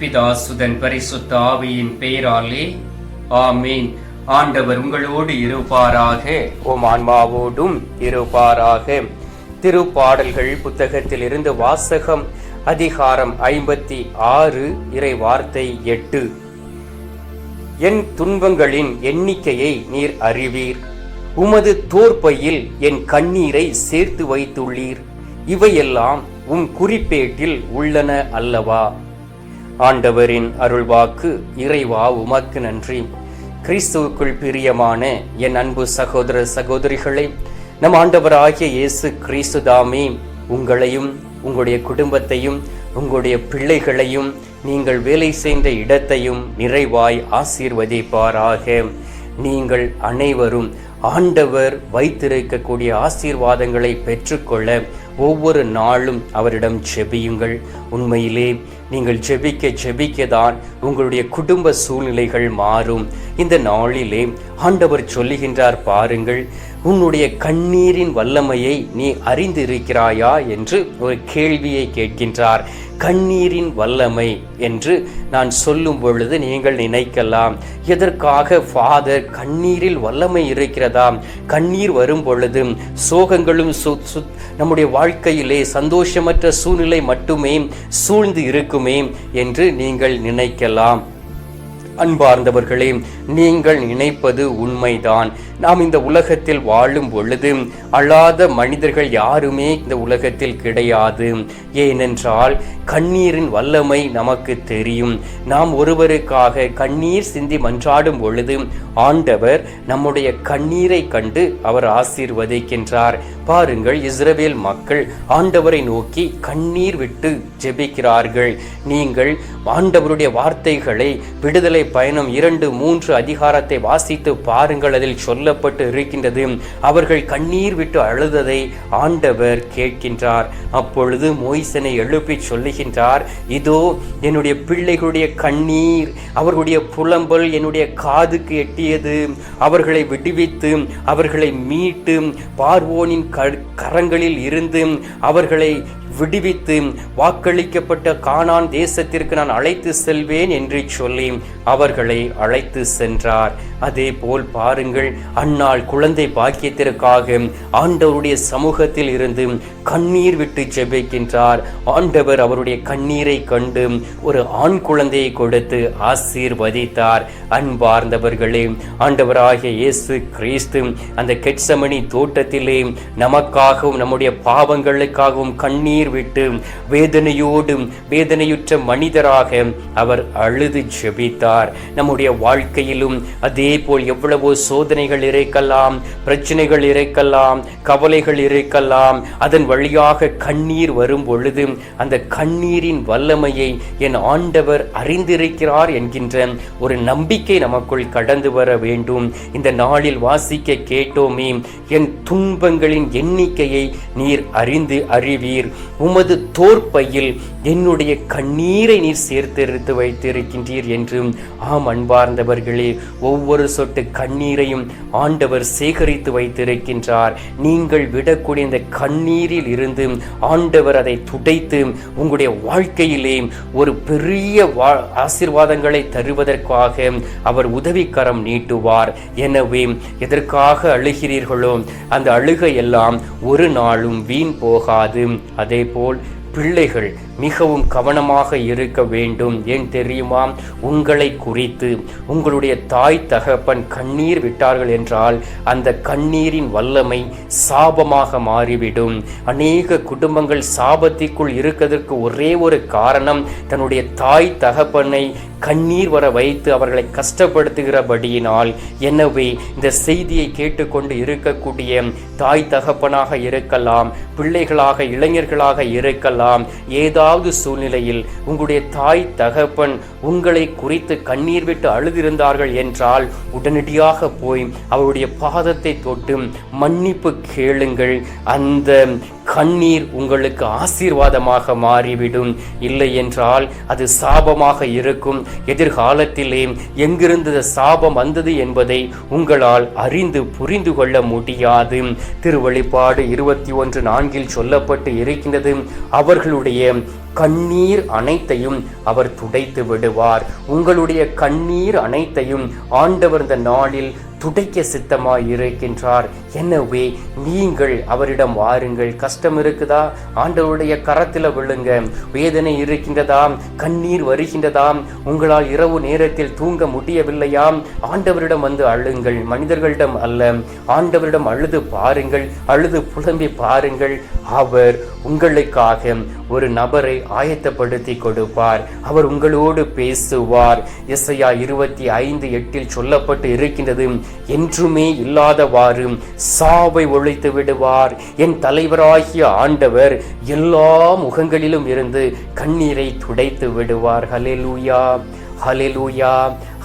பிதாசுதன் பரிசுத்த ஆவியின் பெயராலே ஆமீன். ஆண்டவர் உங்களோடு இருப்பாராக. ஓம் ஆன்மாவோடும் இருப்பாராக. திருப்பாடல்கள் புத்தகத்தில் இருந்து வாசகம் அதிகாரம் ஐம்பத்தி ஆறு இறை வார்த்தை எட்டு. என் துன்பங்களின் எண்ணிக்கையை நீர் அறிவீர். உமது தோற்பையில் என் கண்ணீரை சேர்த்து வைத்துள்ளீர். இவையெல்லாம் உம் குறிப்பேட்டில் உள்ளன அல்லவா? ஆண்டவரின் அருள்வாக்கு இறைவா உமக்கு நன்றி. கிறிஸ்துவுக்குள் பிரியமான என் அன்பு சகோதர சகோதரிகளை நம் ஆண்டவராகிய இயேசு கிறிஸ்து தாமே உங்களையும் உங்களுடைய குடும்பத்தையும் உங்களுடைய பிள்ளைகளையும் நீங்கள் வேலை செய்த இடத்தையும் நிறைவாய் ஆசீர்வதிப்பாராக. நீங்கள் அனைவரும் ஆண்டவர் வைத்திருக்கக்கூடிய ஆசீர்வாதங்களை பெற்றுக்கொள்ள ஒவ்வொரு நாளும் அவரிடம் ஜெபியுங்கள். உண்மையிலே நீங்கள் ஜெபிக்க ஜெபிக்க தான் உங்களுடைய குடும்ப சூழ்நிலைகள் மாறும். இந்த நாளிலே ஆண்டவர் சொல்லுகின்றார் பாருங்கள் உன்னுடைய கண்ணீரின் வல்லமையை நீ அறிந்திருக்கிறாயா என்று ஒரு கேள்வியை கேட்கின்றார். கண்ணீரின் வல்லமை என்று நான் சொல்லும் பொழுது நீங்கள் நினைக்கலாம் எதற்காக ஃபாதர் கண்ணீரில் வல்லமை இருக்கிறதா? கண்ணீர் வரும் பொழுது சோகங்களும் நம்முடைய வாழ்க்கையிலே சந்தோஷமற்ற சூழ்நிலை மட்டுமே சூழ்ந்து இருக்குமே என்று நீங்கள் நினைக்கலாம். அன்பார்ந்தவர்களே நீங்கள் நினைப்பது உண்மைதான். நாம் இந்த உலகத்தில் வாழும் பொழுது அழாத மனிதர்கள் யாருமே இந்த உலகத்தில் கிடையாது. ஏனென்றால் கண்ணீரின் வல்லமை நமக்கு தெரியும். நாம் ஒருவருக்காக கண்ணீர் சிந்தி மன்றாடும் பொழுது ஆண்டவர் நம்முடைய கண்ணீரை கண்டு அவர் ஆசீர்வதிக்கின்றார். பாருங்கள் இஸ்ரவேல் மக்கள் ஆண்டவரை நோக்கி கண்ணீர் விட்டு ஜெபிக்கிறார்கள். நீங்கள் ஆண்டவருடைய வார்த்தைகளை விடுதலை பயணம் இரண்டு மூன்று அதிகாரத்தை வாசித்து பாருங்கள். அதில் சொல்லப்பட்டு இருக்கின்றது அவர்கள் கண்ணீர் விட்டு அழுததை ஆண்டவர் கேட்கின்றார். அப்பொழுது மோய்சனை எழுப்பி சொல்லுகின்றார் இதோ என்னுடைய பிள்ளைகளுடைய கண்ணீர் அவர்களுடைய புலம்பல் என்னுடைய காதுக்கு எட்டியது. அவர்களை விடுவித்து அவர்களை மீட்டு பார்வோனின் கரங்களில் இருந்து அவர்களை விடுவித்து வாக்களிக்கப்பட்ட கானான் தேசத்திற்கு நான் அழைத்து செல்வேன் என்று சொல்லி அவர்களை அழைத்து சென்றார். அதே போல் பாருங்கள் அன்னாள் குழந்தை பாக்கியத்திற்காக ஆண்டவருடைய சமூகத்தில் இருந்து கண்ணீர் விட்டு ஜெபிக்கின்றார். ஆண்டவர் அவருடைய கண்ணீரை கண்டு ஒரு ஆண் குழந்தையை கொடுத்து ஆசீர்வதித்தார். அன்பார்ந்தவர்களே ஆண்டவராகிய இயேசு கிறிஸ்து அந்த கெட்சமணி தோட்டத்திலே நமக்காகவும் நம்முடைய பாவங்களுக்காகவும் கண்ணீர் விட்டு வேதனையோடும் வேதனையுற்ற மனிதராக அவர் அழுது ஜெபித்தார். நம்முடைய வாழ்க்கையிலும் அதே போல் எவ்வளவோ சோதனைகள் இருக்கலாம் பிரச்சனைகள் இருக்கலாம் கவலைகள் இருக்கலாம். அதன் வழியாக கண்ணீர் வரும் பொழுது அந்த கண்ணீரின் வல்லமையை என் ஆண்டவர் அறிந்திருக்கிறார் என்கின்ற ஒரு நம்பிக்கை நமக்குள் கடந்து வர வேண்டும். இந்த நாளில் வாசிக்க கேட்டோமே என் துன்பங்களின் எண்ணிக்கையை நீர் அறிந்து அறிவீர். உமது தோற்பையில் என்னுடைய கண்ணீரை நீர் சேர்த்தெடுத்து வைத்திருக்கின்றீர் என்று ஆம் அன்பார்ந்தவர்களே ஒவ்வொரு சொட்டு கண்ணீரையும் ஆண்டவர் சேகரித்து வைத்திருக்கின்றார். நீங்கள் விடக்கூடிய இந்த கண்ணீரில் இருந்து ஆண்டவர் அதை துடைத்து உங்களுடைய வாழ்க்கையிலே ஒரு பெரிய வா- ஆசீர்வாதங்களை தருவதற்காக அவர் உதவிக்கரம் நீட்டுவார். எனவே எதற்காக அழுகிறீர்களோ அந்த அழுகை எல்லாம் ஒரு நாளும் வீண் போகாது. போல் பிள்ளைகள் மிகவும் கவனமாக இருக்க வேண்டும். ஏன் தெரியுமா? உங்களை குறித்து. உங்களுடைய தாய் தகப்பன் கண்ணீர் விட்டார்கள் என்றால் அந்த கண்ணீரின் வல்லமை சாபமாக மாறிவிடும். அநேக குடும்பங்கள் சாபத்திற்குள் இருக்கிறதற்கு ஒரே ஒரு காரணம் தன்னுடைய தாய் தகப்பனை கண்ணீர் வர வைத்து அவர்களை கஷ்டப்படுத்துகிறபடியினால். எனவே இந்த செய்தியை கேட்டுக்கொண்டு இருக்கக்கூடிய தாய் தகப்பனாக இருக்கலாம் பிள்ளைகளாக இளைஞர்களாக இருக்கலாம் ஏதாவது ஏதாவது சூழ்நிலையில் உங்களுடைய தாய் தகப்பன் உங்களை குறித்து கண்ணீர் விட்டு அழுதிருந்தார்கள் என்றால் உடனடியாக போய் அவருடைய பாதத்தை தொட்டு மன்னிப்பு கேளுங்கள். அந்த கண்ணீர் உங்களுக்கு ஆசீர்வாதமாக மாறிவிடும். இல்லை என்றால் அது சாபமாக இருக்கும். எதிர்காலத்திலே எங்கிருந்து சாபம் வந்தது என்பதை உங்களால் அறிந்து புரிந்து கொள்ள முடியாது. திருவழிப்பாடு இருபத்தி ஒன்று நான்கில் சொல்லப்பட்டு இருக்கின்றது அவர்களுடைய கண்ணீர் அனைத்தையும் அவர் துடைத்து விடுவார். உங்களுடைய கண்ணீர் அனைத்தையும் ஆண்டவர் இந்த நாளில் துடைக்க சித்தமாய் இருக்கின்றார் எனவே நீங்கள் அவரிடம் வாருங்கள். கஷ்டம் இருக்குதா? ஆண்டவருடைய கரத்தில் விழுங்க. வேதனை இருக்கின்றதாம் கண்ணீர் வருகின்றதாம் உங்களால் இரவு நேரத்தில் தூங்க முடியவில்லையாம் ஆண்டவரிடம் வந்து அழுங்கள். மனிதர்களிடம் அல்ல. ஆண்டவரிடம் அழுது பாருங்கள். அழுது புலம்பி பாருங்கள். அவர் உங்களுக்காக ஒரு நபரை ஆயத்தப்படுத்தி கொடுப்பார். அவர் உங்களோடு பேசுவார். இசையா இருபத்தி ஐந்து எட்டில் சொல்லப்பட்டு இருக்கின்றது என்றுமே இல்லாதவாறு சாவை ஒழித்து விடுவார். என் தலைவராகிய ஆண்டவர் எல்லா முகங்களிலும் இருந்து கண்ணீரை துடைத்து விடுவார். ஹலெலூயா ஹலெலூயா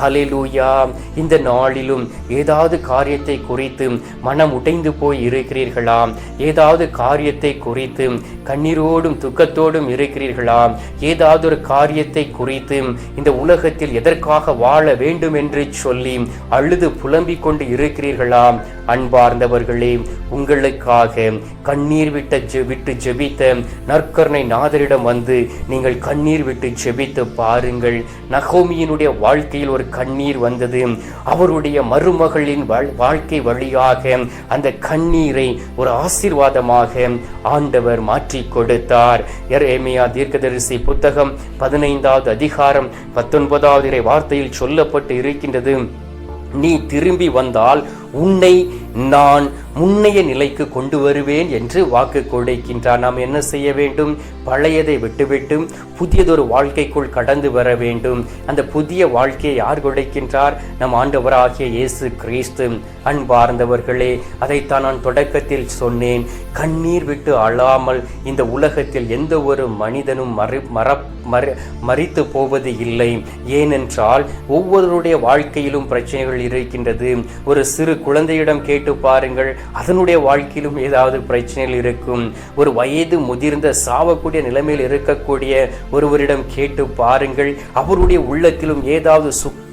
ஹலிலூயா இந்த நாளிலும் ஏதாவது காரியத்தை குறித்து மனம் உடைந்து போய் இருக்கிறீர்களா ஏதாவது காரியத்தை குறித்து கண்ணீரோடும் துக்கத்தோடும் இருக்கிறீர்களா ஏதாவது ஒரு காரியத்தை குறித்து இந்த உலகத்தில் எதற்காக வாழ வேண்டும் என்று சொல்லி அழுது புலம்பிக் கொண்டு இருக்கிறீர்களா அன்பார்ந்தவர்களே உங்களுக்காக கண்ணீர் விட்ட விட்டு ஜெபித்த நற்கருணை நாதரிடம் வந்து நீங்கள் கண்ணீர் விட்டு ஜெபித்து பாருங்கள். நகோமியினுடைய வாழ்க்கையில் ஒரு கண்ணீர் வந்தது. அவருடைய மருமகளின் வாழ்க்கை வழியாக அந்த கண்ணீரை ஒரு ஆசீர்வாதமாக ஆண்டவர் மாற்றி கொடுத்தார். எரேமியா தீர்க்கதரிசி புத்தகம் பதினைந்தாவது அதிகாரம் பத்தொன்பதாவது வார்த்தையில் சொல்லப்பட்டு இருக்கின்றது. நீ திரும்பி வந்தால் உன்னை நான் முன்னைய நிலைக்கு கொண்டு வருவேன் என்று வாக்கு கொடுக்கின்றார். நாம் என்ன செய்ய வேண்டும்? பழையதை விட்டுவிட்டு புதியதொரு வாழ்க்கைக்குள் கடந்து வர வேண்டும். அந்த புதிய வாழ்க்கையை யார் கொடுக்கின்றார்? நம் ஆண்டவராகிய இயேசு கிறிஸ்து. அன்பார்ந்தவர்களே அதைத்தான் நான் தொடக்கத்தில் சொன்னேன். கண்ணீர் விட்டு அழாமல் இந்த உலகத்தில் எந்த ஒரு மனிதனும் மறு மற மறு மறித்து போவது இல்லை. ஏனென்றால் ஒவ்வொருடைய வாழ்க்கையிலும் பிரச்சனைகள் இருக்கின்றது. ஒரு சிறு குழந்தையிடம் கேட்டு பாருங்கள். அதனுடைய வாழ்க்கையிலும் ஏதாவது பிரச்சனைகள் இருக்கும். ஒரு வயது முதிர்ந்த சாவக்கூடிய நிலைமையில் இருக்கக்கூடிய ஒருவரிடம் கேட்டு பாருங்கள். அவருடைய உள்ளத்திலும் ஏதாவது சுக்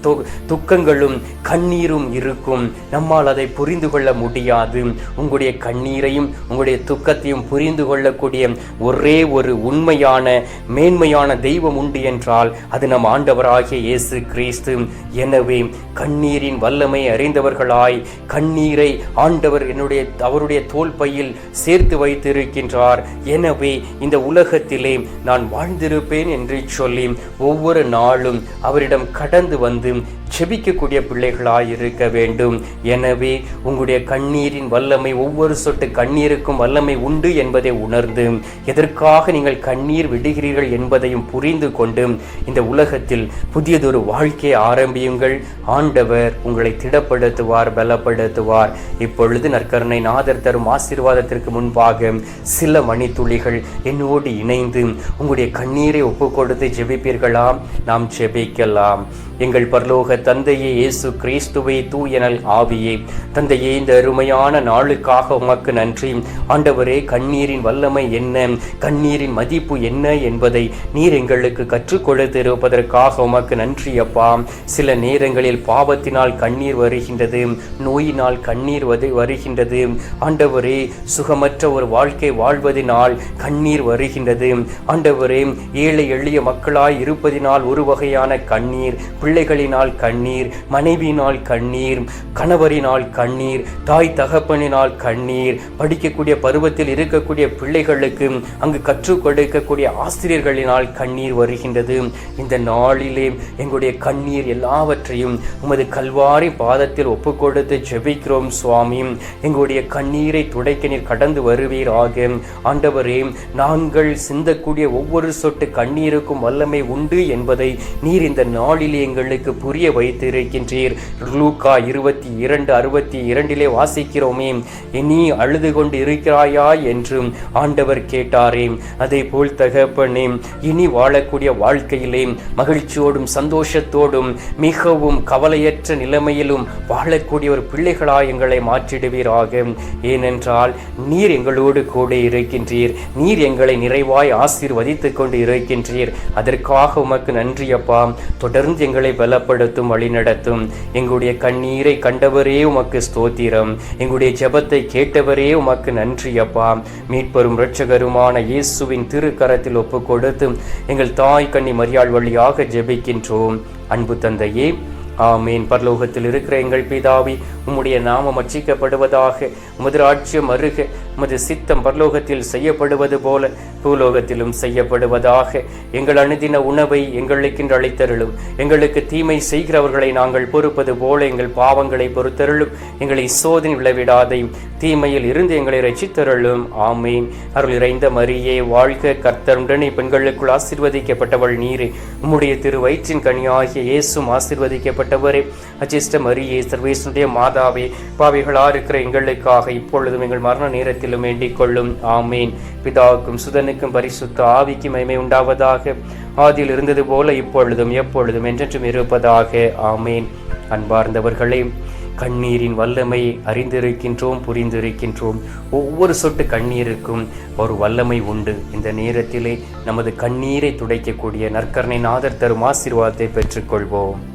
துக்கங்களும் கண்ணீரும் இருக்கும். நம்மால் அதை புரிந்து கொள்ள முடியாது. உங்களுடைய கண்ணீரையும் உங்களுடைய துக்கத்தையும் புரிந்து கொள்ளக்கூடிய ஒரே ஒரு உண்மையான மேன்மையான தெய்வம் உண்டு என்றால் அது நம் ஆண்டவராகிய இயேசு கிறிஸ்து. எனவே கண்ணீரின் வல்லமை அறிந்தவர்களாய் கண்ணீரை ஆண்டவர் என்னுடைய அவருடைய தோல் பையில் சேர்த்து வைத்திருக்கின்றார். எனவே இந்த உலகத்திலே நான் வாழ்ந்திருப்பேன் என்று சொல்லி ஒவ்வொரு நாளும் அவரிடம் கடந்து வந்து ஜெபிக்கக்கூடிய பிள்ளைகளாக இருக்க வேண்டும். எனவே உங்களுடைய கண்ணீரின் வல்லமை ஒவ்வொரு சொட்டு கண்ணீருக்கும் வல்லமை உண்டு என்பதை உணர்ந்து எதற்காக நீங்கள் கண்ணீர் விடுகிறீர்கள் என்பதையும் புரிந்து கொண்டு இந்த உலகத்தில் புதியதொரு வாழ்க்கையை ஆரம்பியுங்கள். ஆண்டவர் உங்களை திடப்படுத்துவார் பலப்படுத்துவார். இப்பொழுது நற்கருணை நாதர் தரும் ஆசீர்வாதத்திற்கு முன்பாக சில மணித்துளிகள் என்னோடு இணைந்து உங்களுடைய கண்ணீரை ஒப்புக்கொடுத்து கொடுத்து நாம் ஜெபிக்கலாம். எங்கள் பரலோக தந்தையே இயேசு கிறிஸ்துவை தூயனல் ஆவியே. தந்தையே இந்த அருமையான நாளுக்காக உமக்கு நன்றி. ஆண்டவரே கண்ணீரின் வல்லமை என்ன? கண்ணீரின் மதிப்பு என்ன என்பதை நீர் எங்களுக்கு கற்றுக் கொடுத்திருப்பதற்காக உமக்கு நன்றி அப்பா. சில நேரங்களில் பாவத்தினால் கண்ணீர் வருகின்றது நோயினால் கண்ணீர் வது வருகின்றது. ஆண்டவரே சுகமற்ற ஒரு வாழ்க்கை வாழ்வதினால் கண்ணீர் வருகின்றது. ஆண்டவரே ஏழை எளிய மக்களாய் இருப்பதினால் ஒரு வகையான கண்ணீர் பிள்ளைகளினால் கண்ணீர் மனைவியினால் கண்ணீர் கணவரினால் கண்ணீர் தாய் தகப்பனினால் கண்ணீர் படிக்கக்கூடிய பருவத்தில் இருக்கக்கூடிய பிள்ளைகளுக்கு அங்கு கற்றுக் கொடுக்கக்கூடிய ஆசிரியர்களினால் கண்ணீர் வருகின்றது. இந்த நாளிலே எங்களுடைய கண்ணீர் எல்லாவற்றையும் உமது கல்வாரி பாதத்தில் ஒப்புக்கொடுத்து ஜெபிக்கிறோம் சுவாமி. எங்களுடைய கண்ணீரை துடைக்க நீர் கடந்து வருவீராக. ஆண்டவரே நாங்கள் சிந்தக்கூடிய ஒவ்வொரு சொட்டு கண்ணீருக்கும் வல்லமை உண்டு என்பதை நீர் இந்த நாளிலே எங்களுக்கு புரிய வைத்திருக்கின்றீர். லூக்கா இருபத்தி இரண்டு அறுபத்தி இரண்டிலே வாசிக்கிறோமே. நீ அழுது கொண்டு இருக்கிறாயா என்று ஆண்டவர் கேட்டாரே. அதே போல் தகப்பனே இனி வாழக்கூடிய வாழ்க்கையிலே மகிழ்ச்சியோடும் சந்தோஷத்தோடும் மிகவும் கவலையற்ற நிலைமையிலும் வாழக்கூடிய ஒரு பிள்ளைகளாய் எங்களை மாற்றிடுவீராக. ஏனென்றால் நீர் எங்களோடு கூட இருக்கின்றீர். நீர் எங்களை நிறைவாய் ஆசீர்வதித்துக் கொண்டு இருக்கின்றீர். அதற்காக உமக்கு நன்றி அப்பா. தொடர்ந்து எங்களை எங்களை பலப்படுத்தும் வழிநடத்தும். எங்களுடைய கண்ணீரை கண்டவரே உமக்கு ஸ்தோத்திரம். எங்களுடைய ஜெபத்தை கேட்டவரே உமக்கு நன்றி அப்பா. மீட்பெரும் இரட்சகருமான இயேசுவின் திருக்கரத்தில் ஒப்பு கொடுத்து எங்கள் தாய் கண்ணி மரியாள் வழியாக ஜெபிக்கின்றோம். அன்பு தந்தையே ஆமீன். பரலோகத்தில் இருக்கிற எங்கள் பிதாவி உம்முடைய நாமம் அச்சிக்கப்படுவதாக உமது அருக உமது சித்தம் பரலோகத்தில் செய்யப்படுவது போல பூலோகத்திலும் செய்யப்படுவதாக எங்கள் அணுதின உணவை எங்களுக்கென்று அளித்தருளும். எங்களுக்கு தீமை செய்கிறவர்களை நாங்கள் பொறுப்பது போல எங்கள் பாவங்களை பொறுத்தருளும். எங்களை சோதனை விளைவிடாதையும் தீமையில் இருந்து எங்களை ரசித்தருளும் ஆமீன். அருள் இறைந்த மரியே வாழ்க கர்த்தருடனே பெண்களுக்குள் ஆசிர்வதிக்கப்பட்டவள் நீரே. உம்முடைய திரு வயிற்றின் கனியாகிய இயேசும் ஆசிர்வதிக்கப்பட்டவரே. அச்சிஷ்ட மரியே சர்வேசனுடைய மாதாவே பாவைகளாக இருக்கிற எங்களுக்காக இப்பொழுதும் எங்கள் மரண நேரத்தில் நாமத்திலும் வேண்டிக் கொள்ளும் ஆமீன். பிதாவுக்கும் சுதனுக்கும் பரிசுத்த ஆவிக்கு மகிமை உண்டாவதாக. ஆதியில் இருந்தது போல இப்பொழுதும் எப்பொழுதும் என்றென்றும் இருப்பதாக. ஆமீன். அன்பார்ந்தவர்களே கண்ணீரின் வல்லமை அறிந்திருக்கின்றோம் புரிந்திருக்கின்றோம். ஒவ்வொரு சொட்டு கண்ணீருக்கும் ஒரு வல்லமை உண்டு. இந்த நேரத்திலே நமது கண்ணீரை துடைக்கக்கூடிய நற்கரணை நாதர் தரும் ஆசீர்வாதத்தை பெற்றுக்கொள்வோம்.